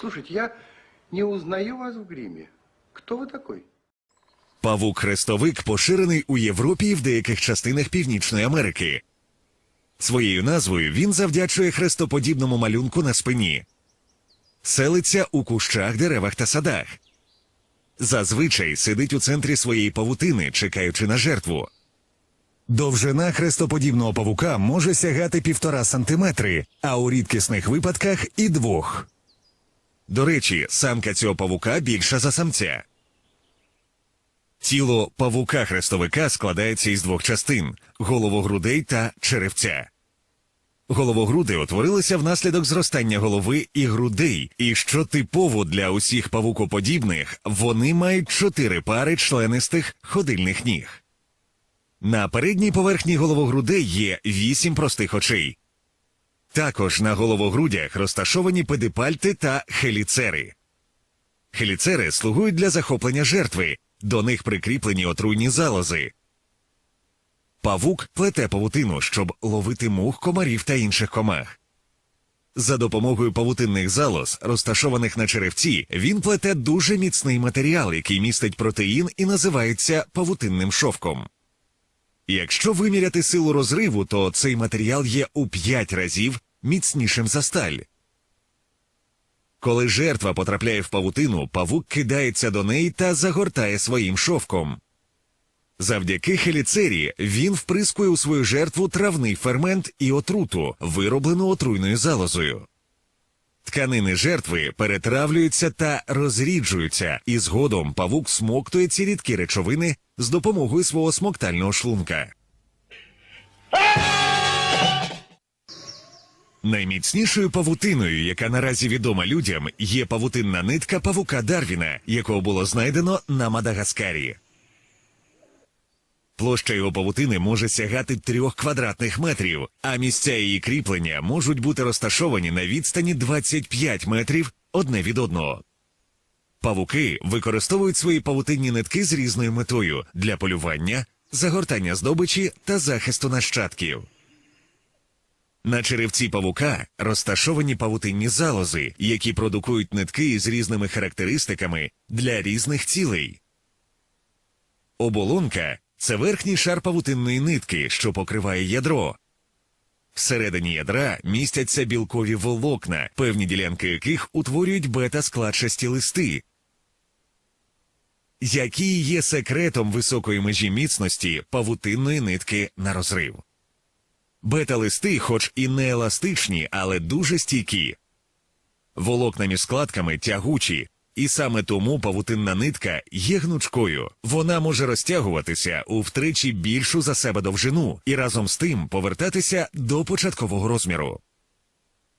Слушайте, я не узнаю вас в гриме. Кто вы такой? Павук-хрестовик поширений у Європі і в деяких частинах Північної Америки. Своєю назвою він завдячує хрестоподібному малюнку на спині. Селиться у кущах, деревах та садах. Зазвичай сидить у центрі своєї павутини, чекаючи на жертву. Довжина хрестоподібного павука може сягати півтора сантиметри, а у рідкісних випадках і двох. До речі, самка цього павука більша за самця. Тіло павука-хрестовика складається із двох частин головогрудей та черевця. Головогруди утворилися внаслідок зростання голови і грудей, і що типово для усіх павукоподібних, вони мають чотири пари членистих ходильних ніг. На передній поверхні головогрудей є вісім простих очей. Також на головогрудях розташовані педипальти та хеліцери. Хеліцери слугують для захоплення жертви, до них прикріплені отруйні залози. Павук плете павутину, щоб ловити мух, комарів та інших комах. За допомогою павутинних залоз, розташованих на черевці, він плете дуже міцний матеріал, який містить протеїн і називається павутинним шовком. Якщо виміряти силу розриву, то цей матеріал є у 5 разів міцнішим за сталь. Коли жертва потрапляє в павутину, павук кидається до неї та загортає своїм шовком. Завдяки хеліцері він вприскує у свою жертву травний фермент і отруту, вироблену отруйною залозою. Тканини жертви перетравлюються та розріджуються, і згодом павук смоктує ці рідкі речовини з допомогою свого смоктального шлунка. Найміцнішою павутиною, яка наразі відома людям, є павутинна нитка павука Дарвіна, якого було знайдено на Мадагаскарі. Площа його павутини може сягати трьох квадратних метрів, а місця її кріплення можуть бути розташовані на відстані 25 метрів одне від одного. Павуки використовують свої павутинні нитки з різною метою для полювання, загортання здобичі та захисту нащадків. На черевці павука розташовані павутинні залози, які продукують нитки з різними характеристиками для різних цілей. Оболонка це верхній шар павутинної нитки, що покриває ядро. Всередині ядра містяться білкові волокна, певні ділянки яких утворюють бета-складчасті листи, які є секретом високої межі міцності павутинної нитки на розрив. Бета-листи, хоч і не еластичні, але дуже стійкі. Волокна між складками тягучі, і саме тому павутинна нитка є гнучкою. Вона може розтягуватися у втричі більшу за себе довжину і разом з тим повертатися до початкового розміру.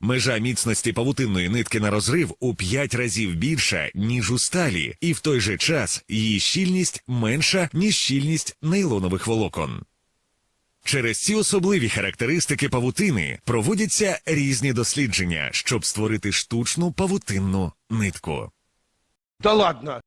Межа міцності павутинної нитки на розрив у 5 разів більша, ніж у сталі, і в той же час її щільність менша, ніж щільність нейлонових волокон. Через ці особливі характеристики павутини проводяться різні дослідження, щоб створити штучну павутинну нитку. Та ладно!